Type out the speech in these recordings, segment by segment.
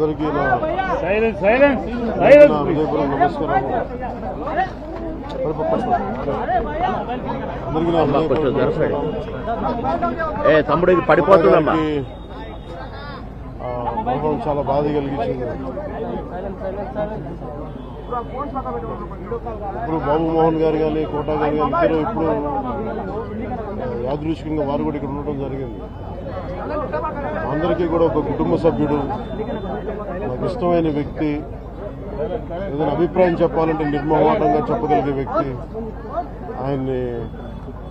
అందరికీ హృదయపూర్వక నమస్కారం నా హృదయపూర్వక తమ్ముడు ఇది పడిపోతుందమ్మా. మరణం చాలా బాధ కలిగించింది. ఇప్పుడు బాబు మోహన్ గారు కానీ కోటా గారు కానీ ఇద్దరు ఇప్పుడు యాదృష్కంగా వారు కూడా ఇక్కడ ఉండటం జరిగింది. అందరికీ కూడా ఒక కుటుంబ సభ్యుడు నాకు ఇష్టమైన వ్యక్తి ఏదైనా అభిప్రాయం చెప్పాలంటే నిర్మోహమాటంగా చెప్పగలిగే వ్యక్తి. ఆయన్ని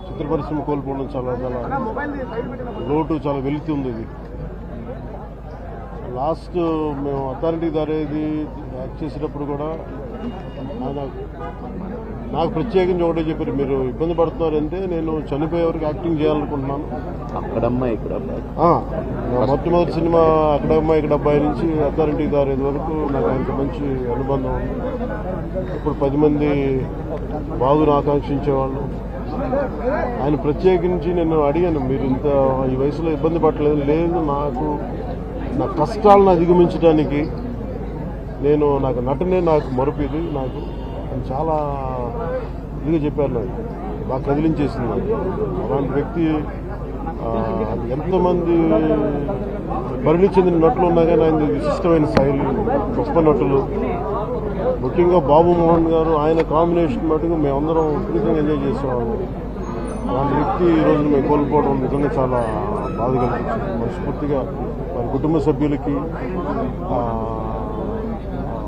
చిత్ర పరిశ్రమ కోల్పోవడం చాలా చాలా లోటు చాలా వెళుతుంది ఇది లాస్ట్ మేము అథారిటీ దారేది యాక్ట్ చేసేటప్పుడు కూడా ఆయన నాకు ప్రత్యేకించి ఒకటే చెప్పారు మీరు ఇబ్బంది పడుతున్నారంటే నేను చనిపోయే వరకు యాక్టింగ్ చేయాలనుకుంటున్నాను. అక్కడమ్మా ఇక్కడ మొట్టమొదటి సినిమా అక్కడ అమ్మాయి ఇక్కడ అబ్బాయి నుంచి అథారిటీ దారేది వరకు నాకు ఆయనకి మంచి అనుబంధం ఉంది. ఇప్పుడు పది మంది బాగును ఆకాంక్షించేవాళ్ళు. ఆయన ప్రత్యేకించి నేను అడిగాను మీరు ఇంత ఈ వయసులో ఇబ్బంది పడలేదు లేదు నాకు నా కష్టాలను అధిగమించడానికి నేను నాకు నటనే నాకు మరుపు నాకు చాలా ఇదిగా చెప్పారు నాకు. బాగా కదిలించేసింది నాకు. అలాంటి వ్యక్తి ఎంతమంది పరిణి చెందిన నటులు ఉన్నా కానీ ఆయన విశిష్టమైన శైలి గొప్ప నటులు. ముఖ్యంగా బాబు మోహన్ గారు ఆయన కాంబినేషన్ మటుకు మేమందరం విపరీతంగా ఎంజాయ్ చేసేవాళ్ళం. అలాంటి వ్యక్తి ఈ రోజు మేము కోల్పోవడం నిజంగా చాలా బాధ కలిగించింది మనస్ఫూర్తిగా వారి కుటుంబ సభ్యులకి